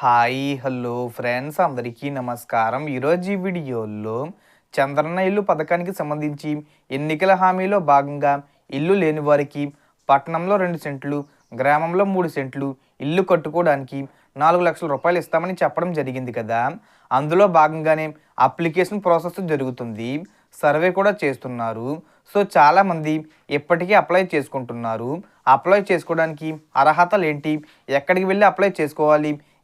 Hi hello friends అందరికీ నమస్కారం. ఈరోజు ఈ వీడియోలో చంద్రన్న ఇల్లు పథకానికి సంబంధించి ఎన్నికల హామీలో భాగంగా ఇల్లు లేని వారికి పట్టణంలో రెండు సెంట్లు గ్రామంలో మూడు సెంట్లు ఇల్లు కట్టుకోవడానికి నాలుగు లక్షల రూపాయలు ఇస్తామని చెప్పడం జరిగింది కదా. అందులో భాగంగానే అప్లికేషన్ ప్రాసెస్ జరుగుతుంది. సర్వే కూడా చేస్తున్నారు. సో చాలామంది ఇప్పటికీ అప్లై చేసుకుంటున్నారు. అప్లై చేసుకోవడానికి అర్హతలు ఏంటి? ఎక్కడికి వెళ్ళి అప్లై చేసుకోవాలి?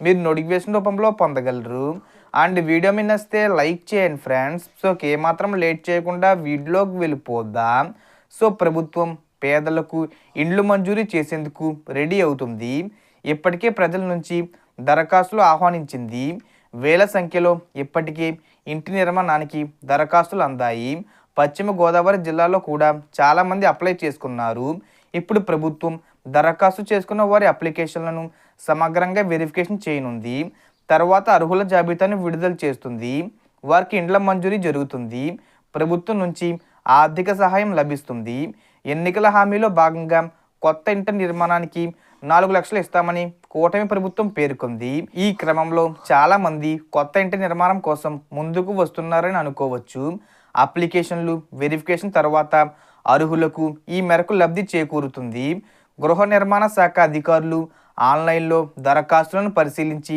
మీరు నోటిఫికేషన్ రూపంలో పొందగలరు. అండ్ వీడియో మీద నచ్చితే లైక్ చేయండి ఫ్రెండ్స్. సో ఏమాత్రం లేట్ చేయకుండా వీడియోకి వెళ్ళిపోద్దాం సో ప్రభుత్వం పేదలకు ఇండ్లు మంజూరీ చేసేందుకు రెడీ అవుతుంది. ఇప్పటికే ప్రజల నుంచి దరఖాస్తులు ఆహ్వానించింది. వేల సంఖ్యలో ఇప్పటికే ఇంటి నిర్మాణానికి దరఖాస్తులు అందాయి. పశ్చిమ గోదావరి జిల్లాలో కూడా చాలామంది అప్లై చేసుకున్నారు. ఇప్పుడు ప్రభుత్వం దరఖాస్తు చేసుకున్న వారి అప్లికేషన్లను సమగ్రంగా వెరిఫికేషన్ చేయనుంది. తర్వాత అర్హుల జాబితాను విడుదల చేస్తుంది. వారికి ఇండ్ల మంజూరీ జరుగుతుంది. ప్రభుత్వం నుంచి ఆర్థిక సహాయం లభిస్తుంది. ఎన్నికల హామీలో భాగంగా కొత్త ఇంటర్ నిర్మాణానికి నాలుగు లక్షలు ఇస్తామని కూటమి ప్రభుత్వం పేర్కొంది. ఈ క్రమంలో చాలామంది కొత్త ఇంటి నిర్మాణం కోసం ముందుకు వస్తున్నారని అనుకోవచ్చు. అప్లికేషన్లు వెరిఫికేషన్ తర్వాత అర్హులకు ఈ మేరకు లబ్ధి చేకూరుతుంది. గృహ నిర్మాణ శాఖ అధికారులు ఆన్లైన్లో దరఖాస్తులను పరిశీలించి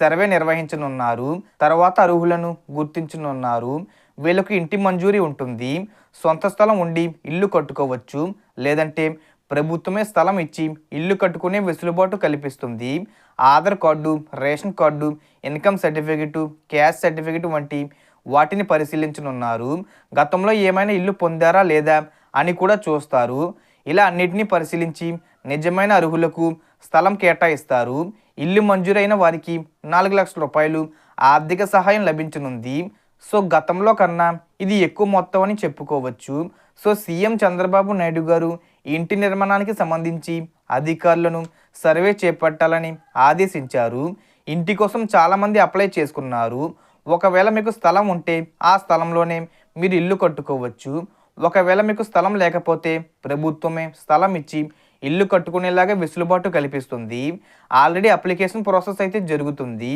సర్వే నిర్వహించనున్నారు. తర్వాత అర్హులను గుర్తించనున్నారు. వీళ్ళకు ఇంటి మంజూరీ ఉంటుంది. సొంత స్థలం ఉండి ఇల్లు కట్టుకోవచ్చు. లేదంటే ప్రభుత్వమే స్థలం ఇచ్చి ఇల్లు కట్టుకునే వెసులుబాటు కల్పిస్తుంది. Aadhaar card ration card income certificate cash certificate వంటి వాటిని పరిశీలించనున్నారు. గతంలో ఏమైనా ఇల్లు పొందారా లేదా అని కూడా చూస్తారు. ఇలా అన్నిటినీ పరిశీలించి నిజమైన అర్హులకు స్థలం కేటాయిస్తారు. ఇల్లు మంజూరైన వారికి నాలుగు లక్షల రూపాయలు ఆర్థిక సహాయం లభించనుంది. సో గతంలో కన్నా ఇది ఎక్కువ మొత్తం అని చెప్పుకోవచ్చు. సో సీఎం చంద్రబాబు నాయుడు గారు ఇంటి నిర్మాణానికి సంబంధించి అధికారులను సర్వే చేపట్టాలని ఆదేశించారు. ఇంటి కోసం చాలామంది అప్లై చేసుకున్నారు. ఒకవేళ మీకు స్థలం ఉంటే ఆ స్థలంలోనే మీరు ఇల్లు కట్టుకోవచ్చు. ఒకవేళ మీకు స్థలం లేకపోతే ప్రభుత్వమే స్థలం ఇచ్చి ఇల్లు కట్టుకునేలాగా వెసులుబాటు కల్పిస్తుంది. ఆల్రెడీ అప్లికేషన్ ప్రాసెస్ అయితే జరుగుతుంది.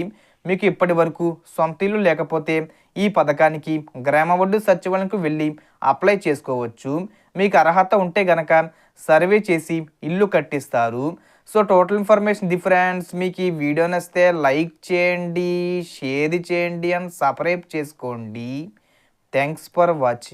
మీకు ఇప్పటి వరకు సొంత ఇల్లు లేకపోతే ఈ పథకానికి గ్రామ ఒడ్డు సచివాలయంకు వెళ్ళి అప్లై చేసుకోవచ్చు. మీకు అర్హత ఉంటే గనక సర్వే చేసి ఇల్లు కట్టిస్తారు. సో టోటల్ ఇన్ఫర్మేషన్ డిఫరెన్స్ మీకు ఈ వీడియో నచ్చితే లైక్ చేయండి షేర్ చేయండి అండ్ సబ్స్క్రైబ్ చేసుకోండి. Thanks for watching